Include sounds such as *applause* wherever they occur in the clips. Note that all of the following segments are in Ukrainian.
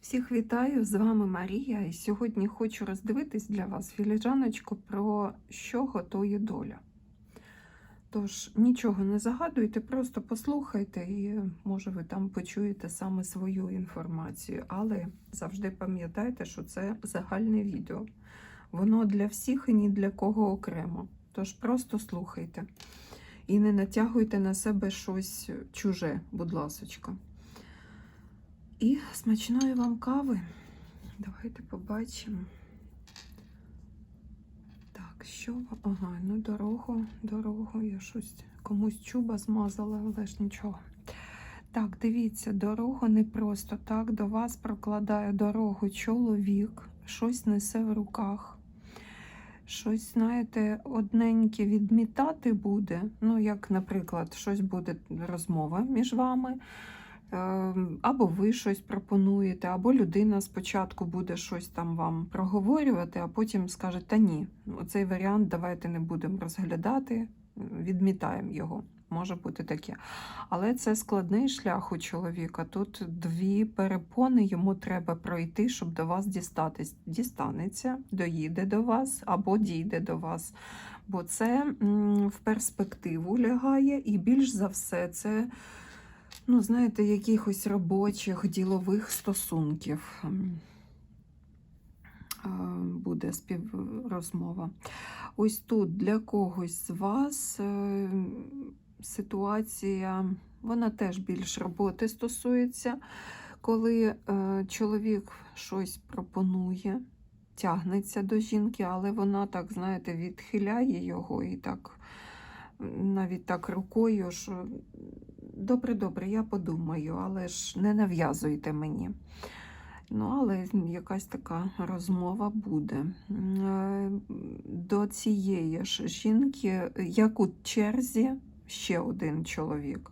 Всіх вітаю! З вами Марія, і сьогодні хочу роздивитись для вас філіжаночку про що готує доля. Тож нічого не загадуйте, просто послухайте, і може ви там почуєте саме свою інформацію. Але завжди пам'ятайте, що це загальне відео. Воно для всіх і ні для кого окремо. Тож просто слухайте і не натягуйте на себе щось чуже, будь ласочка. І смачної вам кави. Давайте побачимо. Так, що? Ага, ну дорогу, дорогу, я щось комусь чуба змазала, але ж нічого. Так, дивіться, дорогу не просто так. До вас прокладає дорогу чоловік, щось несе в руках. Щось, знаєте, одненьке відмітати буде. Ну, як, наприклад, щось буде розмова між вами. Ем, Або ви щось пропонуєте, або людина спочатку буде щось там вам проговорювати, а потім скаже: Та ні, цей варіант давайте не будемо розглядати, відмітаємо його. Може бути таке. Але це складний шлях у чоловіка. Тут дві перепони йому треба пройти, щоб до вас дістатись. Дістанеться, доїде до вас або дійде до вас. Бо це в перспективу лягає, і більш за все, це ну, знаєте, якихось робочих ділових стосунків ем, е, буде співрозмова. Ось тут для когось з вас е, ситуація, вона теж більш роботи стосується, коли е, чоловік щось пропонує, тягнеться до жінки, але вона так, знаєте, відхиляє його і так навіть так рукою, що добре, добре, я подумаю, але ж не нав'язуйте мені. Ну, але якась така розмова буде. Е, До цієї ж жінки, як у черзі, ще один чоловік.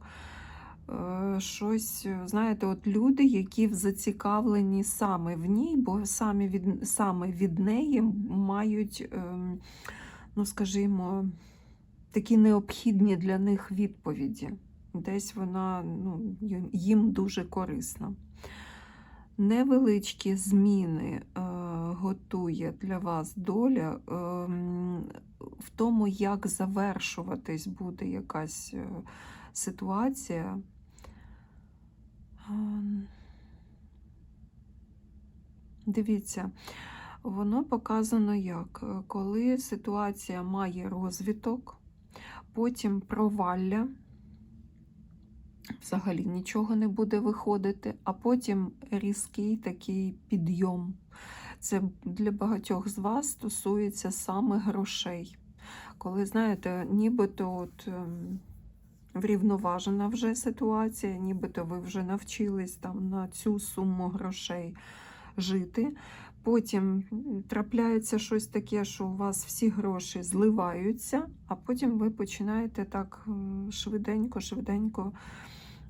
Е, Щось, знаєте, от люди, які зацікавлені саме в ній, бо самі від, саме від неї мають, ем, ну, скажімо, такі необхідні для них відповіді. Десь вона ну, їм- дуже корисна. Невеличкі зміни е, готує для вас доля е, в тому, як завершуватись буде якась е, ситуація. Ем, Дивіться, воно показано як, коли ситуація має розвиток, потім провалля, взагалі нічого не буде виходити, а потім різкий такий підйом. Це для багатьох з вас стосується саме грошей. Коли, знаєте, нібито от, ем, врівноважена вже ситуація, нібито ви вже навчились там на цю суму грошей жити. Потім трапляється щось таке, що у вас всі гроші зливаються, а потім ви починаєте так швиденько, швиденько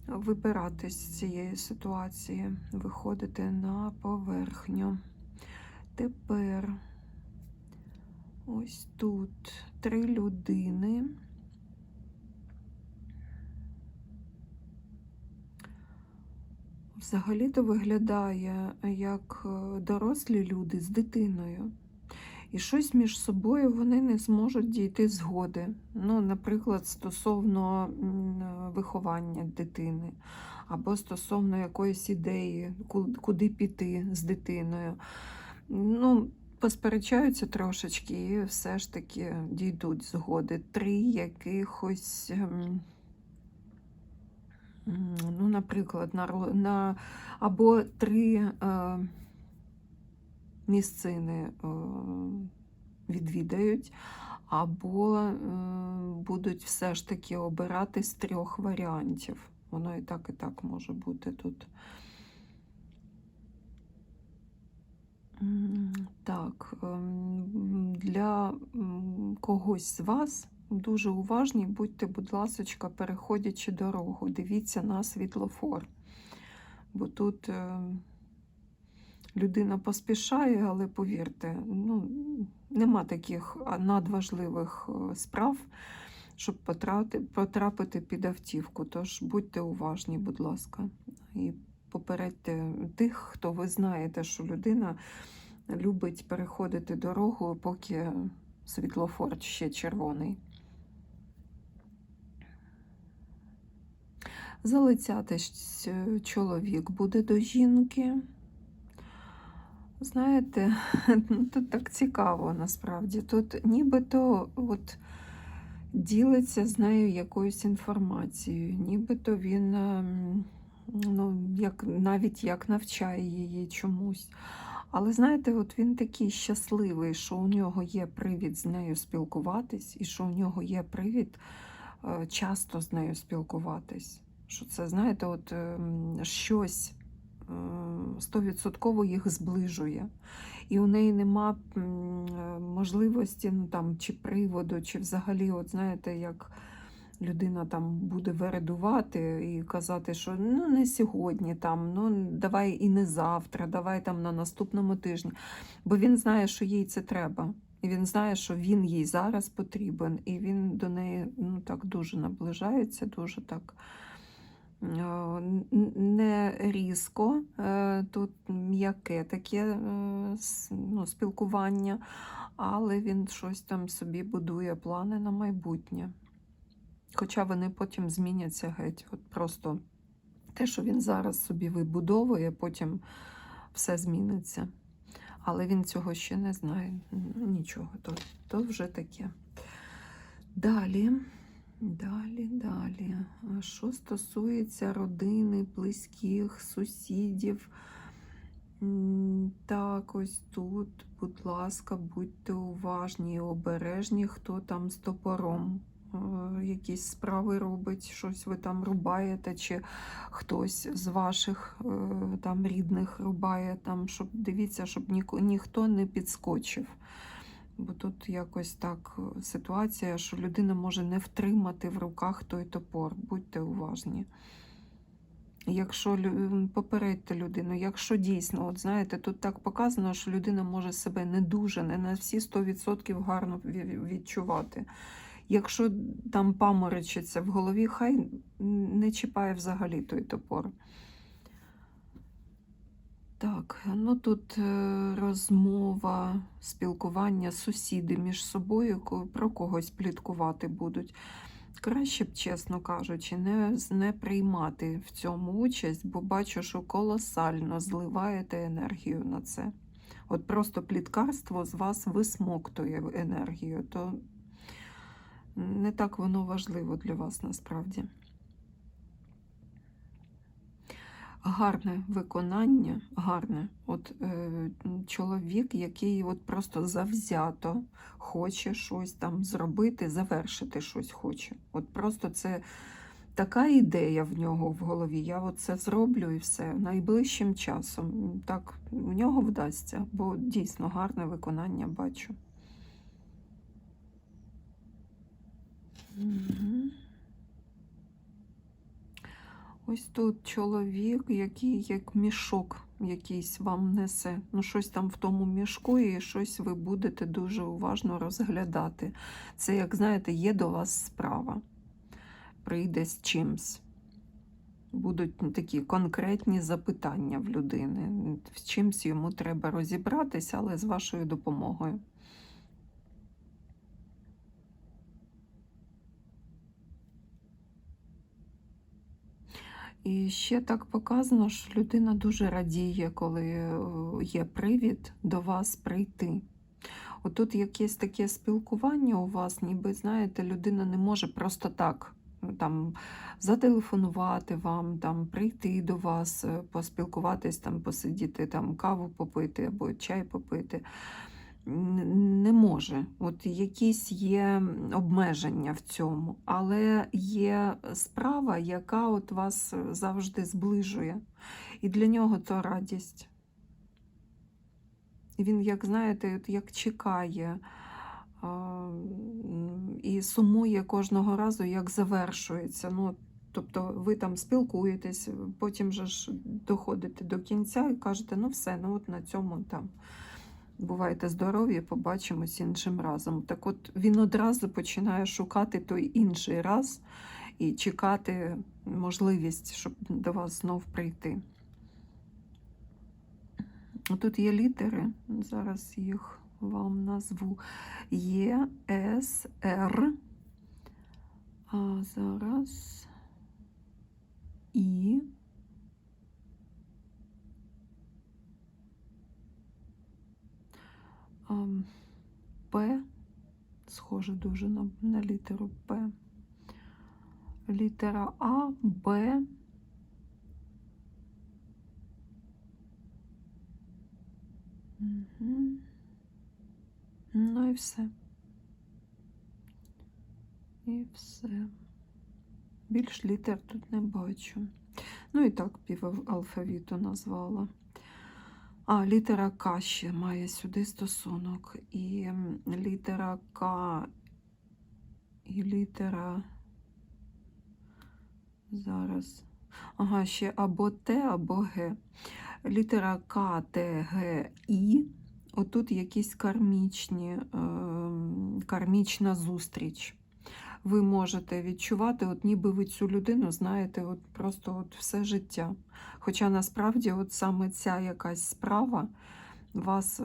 вибирати з цієї ситуації, виходити на поверхню. Тепер ось тут три людини. Взагалі-то виглядає як дорослі люди з дитиною. І щось між собою вони не зможуть дійти згоди. Ну, наприклад, стосовно виховання дитини, або стосовно якоїсь ідеї, куди піти з дитиною. Ну, посперечаються трошечки і все ж таки дійдуть згоди. Три якихось. ем, Ну, наприклад, на, на або три е, місцини е, відвідають, або е, будуть все ж таки обирати з трьох варіантів. Воно і так, і так може бути тут. Так, ем, для когось з вас дуже уважні, будьте, будь ласочка, переходячи дорогу, дивіться на світлофор. Бо тут е, людина поспішає, але повірте, ну, нема таких надважливих е, справ, щоб потрапити, під автівку. Тож будьте уважні, будь ласка. І попередьте тих, хто ви знаєте, що людина любить переходити дорогу, поки світлофор ще червоний. Залицятись е, чоловік буде до жінки. Знаєте, *laughs* ну, тут так цікаво насправді. Тут нібито от ділиться з нею якоюсь інформацією, нібито він ем, ну, як, навіть як навчає її чомусь. Але знаєте, от він такий щасливий, що у нього є привід з нею спілкуватись, і що у нього є привід е, часто з нею спілкуватись. Що це, знаєте, от ем, щось стовідсотково їх зближує. І у неї нема можливості ну, там, чи приводу, чи взагалі, от знаєте, як людина там буде вередувати і казати, що ну не сьогодні, там, ну давай і не завтра, давай там на наступному тижні. Бо він знає, що їй це треба. І він знає, що він їй зараз потрібен, і він до неї ну, так дуже наближається, дуже так не різко, е, тут м'яке таке е, ну, спілкування, але він щось там собі будує плани на майбутнє. Хоча вони потім зміняться геть. От просто те, що він зараз собі вибудовує, потім все зміниться. Але він цього ще не знає. Нічого, то, то вже таке. Далі, далі, далі. Що стосується родини, близьких, сусідів. Так, ось тут, будь ласка, будьте уважні і обережні, хто там з топором е, якісь справи робить, щось ви там рубаєте, чи хтось з ваших е, там рідних рубає, там, щоб дивіться, щоб ніко- ніхто не підскочив. Бо тут якось так е, ситуація, що людина може не втримати в руках той топор. Будьте уважні. Якщо попередьте людину, якщо дійсно, от знаєте, тут так показано, що людина може себе не дуже, не на всі 100% гарно відчувати. Якщо там паморочиться в голові, хай не чіпає взагалі той топор. Так, ну тут е, розмова, спілкування, сусіди між собою про когось пліткувати будуть. Краще б, чесно кажучи, не, не приймати в цьому участь, бо бачу, що колосально зливаєте енергію на це. От просто пліткарство з вас висмоктує енергію, то не так воно важливо для вас насправді. Гарне виконання, гарне. От е, чоловік, який от просто завзято хоче щось там зробити, завершити щось хоче. От просто це така ідея в нього в голові. Я от це зроблю і все найближчим часом. Так в нього вдасться, бо дійсно гарне виконання бачу. Мгм. Ось тут чоловік, який як мішок якийсь вам несе. Ну, щось там в тому мішку, і щось ви будете дуже уважно розглядати. Це, як знаєте, є до вас справа. Прийде з чимсь. Будуть такі конкретні запитання в людини. В чимсь йому треба розібратися, але з вашою допомогою. І ще так показано, що людина дуже радіє, коли е, є привід до вас прийти. Отут якесь таке спілкування у вас, ніби, знаєте, людина не може просто так ну, там, зателефонувати вам, там, прийти до вас, е, поспілкуватись, там, посидіти, там, каву попити або чай попити. Не може. От якісь є обмеження в цьому, але є справа, яка от вас завжди зближує. І для нього то радість. Він, як знаєте, от як чекає і сумує кожного разу, як завершується. Ну, тобто ви там спілкуєтесь, потім же ж доходите до кінця і кажете, ну все, ну от на цьому там. Бувайте здорові, побачимось іншим разом. Так от він одразу починає шукати той інший раз і чекати можливість, щоб до вас знов прийти. Тут є літери, зараз їх вам назву. Є, С, Р. А зараз І. П. Схоже дуже на, на літеру П. Літера А, Б. Угу. Ну і все. І все. Більш літер тут не бачу. Ну і так пів алфавіту назвала. А, літера К ще має сюди стосунок. І літера К і літера. Зараз. Ага, ще або Т, або Г. Літера К, Т, Г, І. Отут якісь кармічні, е, кармічна зустріч. Ви можете відчувати, от ніби ви цю людину знаєте от просто от все життя. Хоча насправді от саме ця якась справа вас е,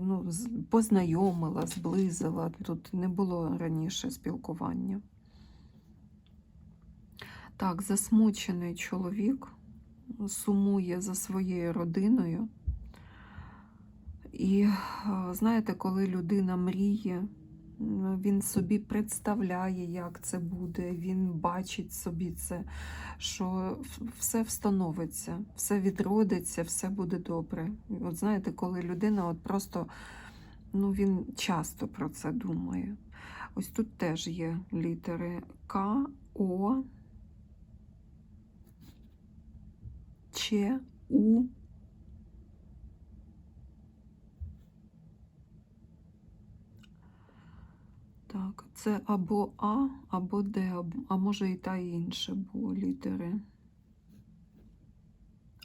ну, познайомила, зблизила. Тут не було раніше спілкування. Так, засмучений чоловік сумує за своєю родиною. І е, знаєте, коли людина мріє, він собі представляє, як це буде, він бачить собі це, що все встановиться, все відродиться, все буде добре. От знаєте, коли людина от просто ну, він часто про це думає. Ось тут теж є літери К, О, Ч, У. Так, це або А, або Д, а може і та і інша бо літери.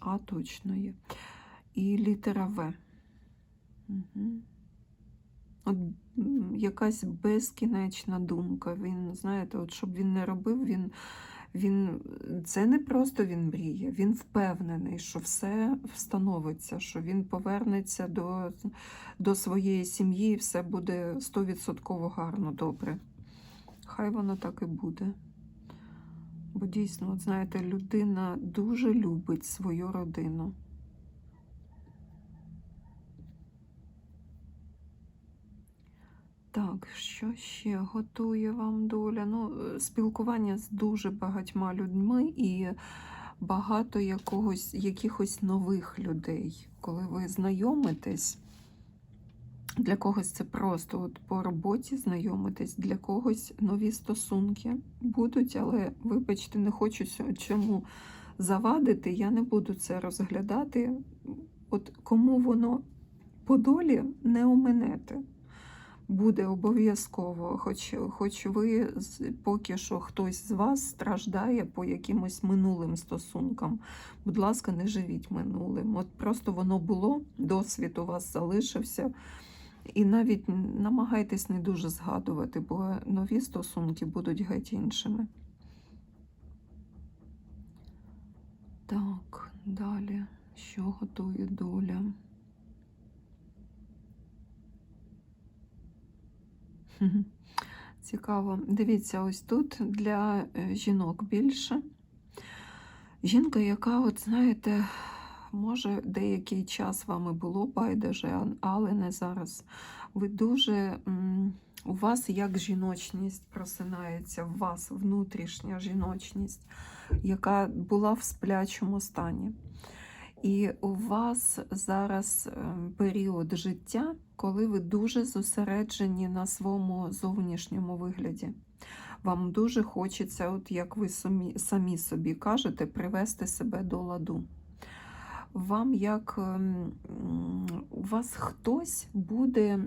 А точно є. І літера В. Угу. От якась безкінечна думка. Він, знаєте, от щоб він не робив, він, він це не просто він мріє, він впевнений, що все встановиться, що він повернеться до, до своєї сім'ї і все буде 100% гарно, добре. Хай воно так і буде. Бо дійсно, от знаєте, людина дуже любить свою родину. Так, що ще готує вам доля? Ну, е, спілкування з дуже багатьма людьми і багато якогось, якихось нових людей. Коли ви знайомитесь, для когось це просто от по роботі знайомитесь, для когось нові стосунки будуть, але, вибачте, не хочу чому завадити, я не буду це розглядати. От кому воно по долі не оминете буде обов'язково, хоч, хоч ви поки що хтось з вас страждає по якимось минулим стосункам. Будь ласка, не живіть минулим. От просто воно було, досвід у вас залишився. І навіть намагайтесь не дуже згадувати, бо нові стосунки будуть геть іншими. Так, далі, що готує доля? Цікаво. Дивіться, ось тут для е, жінок більше. Жінка, яка, от знаєте, може деякий час вами було байдуже, але не зараз. Ви дуже, у вас як жіночність просинається, в вас внутрішня жіночність, яка була в сплячому стані. І у вас зараз е, період життя, коли ви дуже зосереджені на своєму зовнішньому вигляді. Вам дуже хочеться, от як ви самі, собі кажете, привести себе до ладу. Вам як ем, у вас хтось буде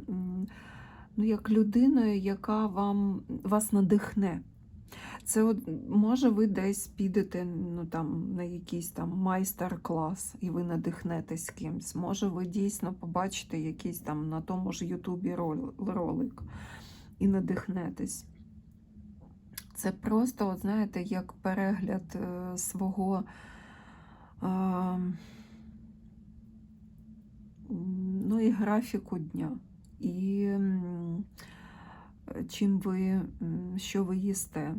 ну, як людиною, яка вам вас надихне. Це от, може ви десь підете ну, там, на якийсь там майстер-клас і ви надихнетесь кимсь. Може, ви дійсно побачите якийсь там на тому ж Ютубі ролик і надихнетесь. Це просто, от, знаєте, як перегляд е, свого. Е, і графіку дня, і чим ви, що ви їсте,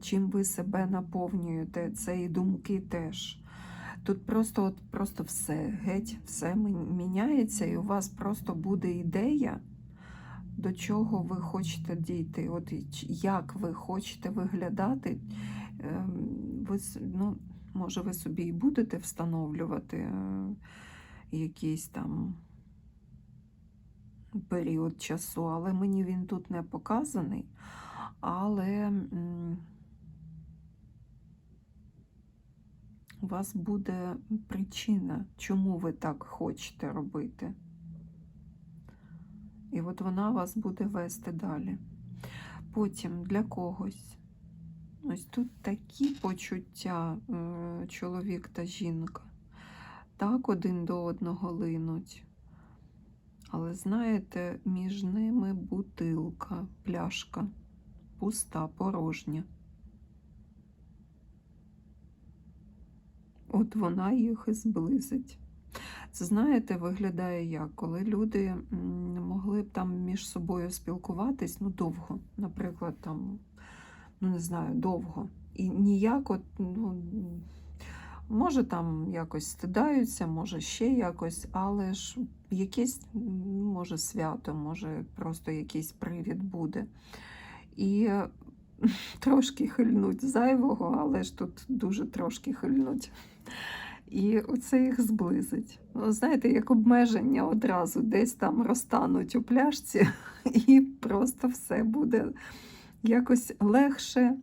чим ви себе наповнюєте, це і думки теж. Тут просто, от, просто все, геть, все міняється, і у вас просто буде ідея, до чого ви хочете дійти, от як ви хочете виглядати. Ем, Ви, ну, може, ви собі і будете встановлювати е, якийсь там період часу, але мені він тут не показаний. Але у вас буде причина, чому ви так хочете робити. І от вона вас буде вести далі. Потім для когось. Ось тут такі почуття е, чоловік та жінка. Так один до одного линуть. Але знаєте, між ними бутилка, пляшка, пуста, порожня. От вона їх і зблизить. Це знаєте, виглядає як, коли люди могли б там між собою спілкуватись ну, довго, наприклад, там, ну не знаю, довго. І ніяк, от, ну, може там якось стидаються, може ще якось, але ж якесь, може, свято, може, просто якийсь привід буде. І е, *laughs* трошки хильнуть зайвого, але ж тут дуже трошки хильнуть. І оце їх зблизить. Ну, знаєте, як обмеження одразу десь там розтануть у пляшці, *laughs* і просто все буде якось легше,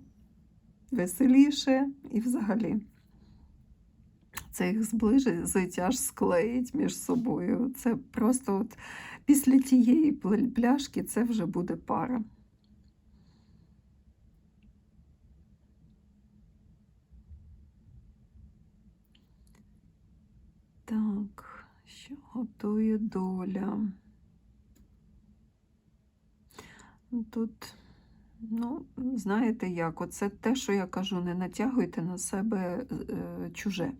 веселіше і взагалі. Це їх зближить, аж склеїть між собою. Це просто от після тієї пляшки це вже буде пара. Так, що готує доля? Ну, Тут, ну, знаєте як, оце те, що я кажу, не натягуйте на себе е, чуже.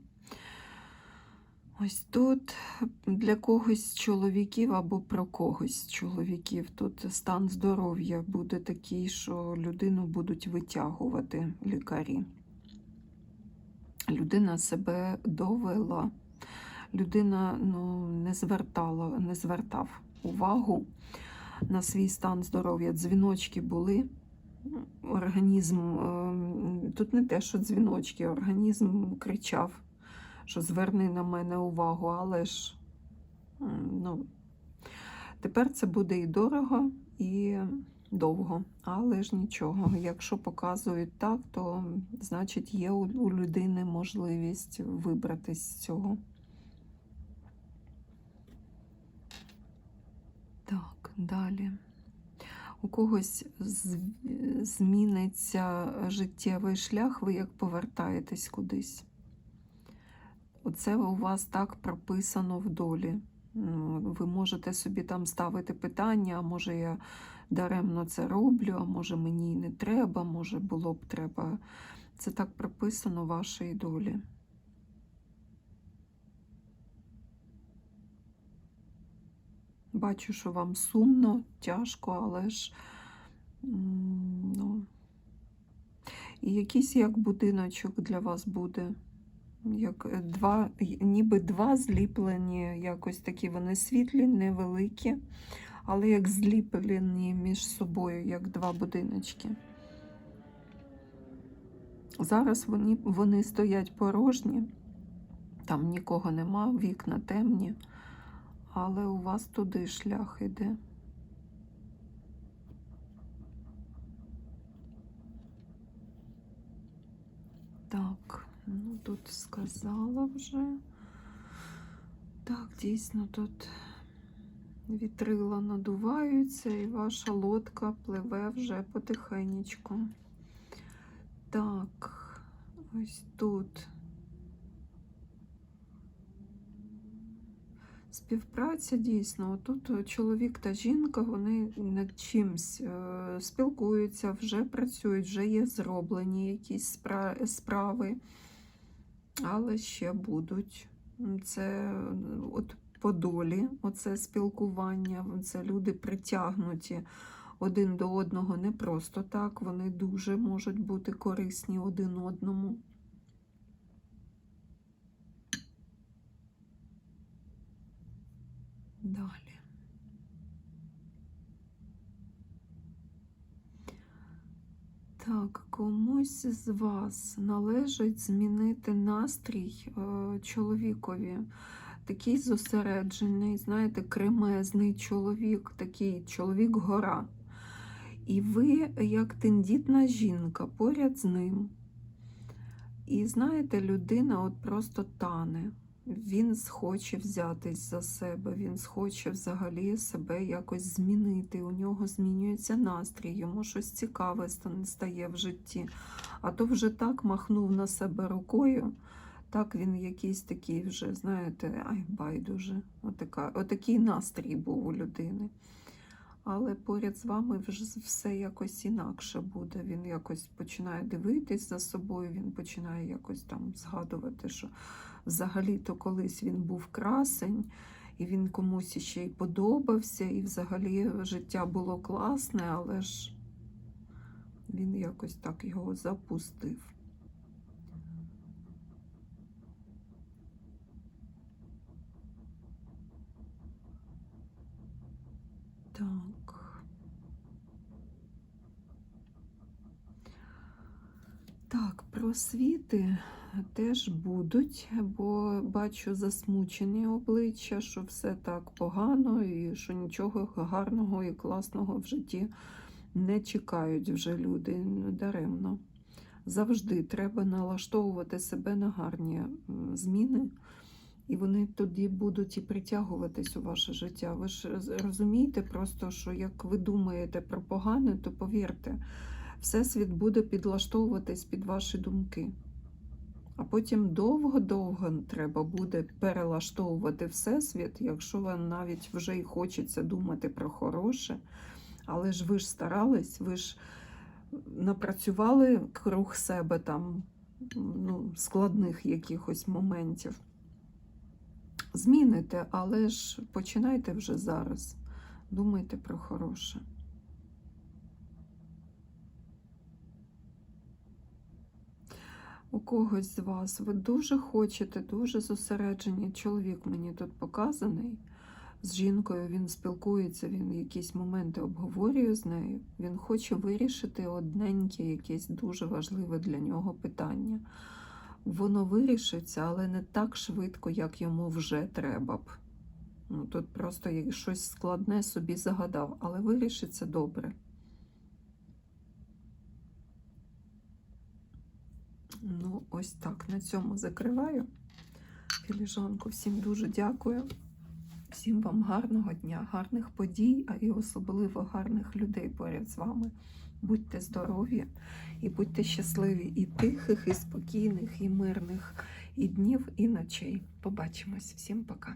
Ось тут для когось чоловіків або про когось чоловіків тут стан здоров'я буде такий, що людину будуть витягувати лікарі. Людина себе довела людина ну, не звертала, не звертав увагу на свій стан здоров'я. Дзвіночки були. Організм, ем, тут не те, що дзвіночки, організм кричав, що зверни на мене увагу, але ж ну, тепер це буде і дорого, і довго, але ж нічого. Якщо показують так, то значить є у людини можливість вибратись з цього. Далі. У когось зміниться життєвий шлях, ви як повертаєтесь кудись. Оце у вас так прописано в долі. Ну, Ви можете собі там ставити питання, а може я даремно це роблю, а може мені не треба, може було б треба. Це так прописано в вашій долі. Бачу, що вам сумно, тяжко, але ж ну, і якийсь як будиночок для вас буде. Як два, ніби два зліплені, якось такі вони світлі, невеликі, але як зліплені між собою, як два будиночки. Зараз вони, вони стоять порожні, там нікого нема, вікна темні, але у вас туди шлях іде. Так, ну тут сказала вже. Так, дійсно тут вітрила надуваються, і ваша лодка пливе вже потихенечку. Так, ось тут. Співпраця дійсно. Тут чоловік та жінка вони над чимсь е, спілкуються, вже працюють, вже є зроблені якісь справи, але ще будуть. Це е, от по долі, оце спілкування. Це люди притягнуті один до одного не просто так, вони дуже можуть бути корисні один одному. Далі. Так, комусь з вас належить змінити настрій е, чоловікові. Такий зосереджений, знаєте, кремезний чоловік, такий чоловік-гора. І ви, як тендітна жінка, поряд з ним. І знаєте, людина от просто тане. Він схоче взятись за себе, він схоче взагалі себе якось змінити. У нього змінюється настрій, йому щось цікаве стає в житті. А то вже так махнув на себе рукою. Так він якийсь такий вже, знаєте, ай, байдуже. Отака, отакий настрій був у людини. Але поряд з вами вже все якось інакше буде. Він якось починає дивитись за собою, він починає якось там згадувати, що взагалі-то колись він був красень, і він комусь ще й подобався, і взагалі життя було класне, але ж він якось так його запустив. Так. Так, просвіти теж будуть, бо бачу засмучені обличчя, що все так погано і що нічого гарного і класного в житті не чекають вже люди ну, даремно. Завжди треба налаштовувати себе на гарні зміни, і вони тоді будуть і притягуватись у ваше життя. Ви ж розумієте просто, що як ви думаєте про погане, то повірте, Всесвіт буде підлаштовуватись під ваші думки. А потім довго-довго треба буде перелаштовувати Всесвіт, якщо вам навіть вже і хочеться думати про хороше. Але ж ви ж старались, ви ж напрацювали круг себе там ну, складних якихось моментів. Зміните, але ж починайте вже зараз. Думайте про хороше. У когось з вас ви дуже хочете, дуже зосереджені. Чоловік мені тут показаний. З жінкою він спілкується, він якісь моменти обговорює з нею. Він хоче вирішити одненьке, якесь дуже важливе для нього питання. Воно вирішиться, але не так швидко, як йому вже треба б. Ну, тут просто щось складне собі загадав, але вирішиться добре. Ну, ось так. На цьому закриваю філіжанку. Всім дуже дякую. Всім вам гарного дня, гарних подій, а і особливо гарних людей поряд з вами. Будьте здорові і будьте щасливі і тихих, і спокійних, і мирних і днів, і ночей. Побачимось. Всім пока.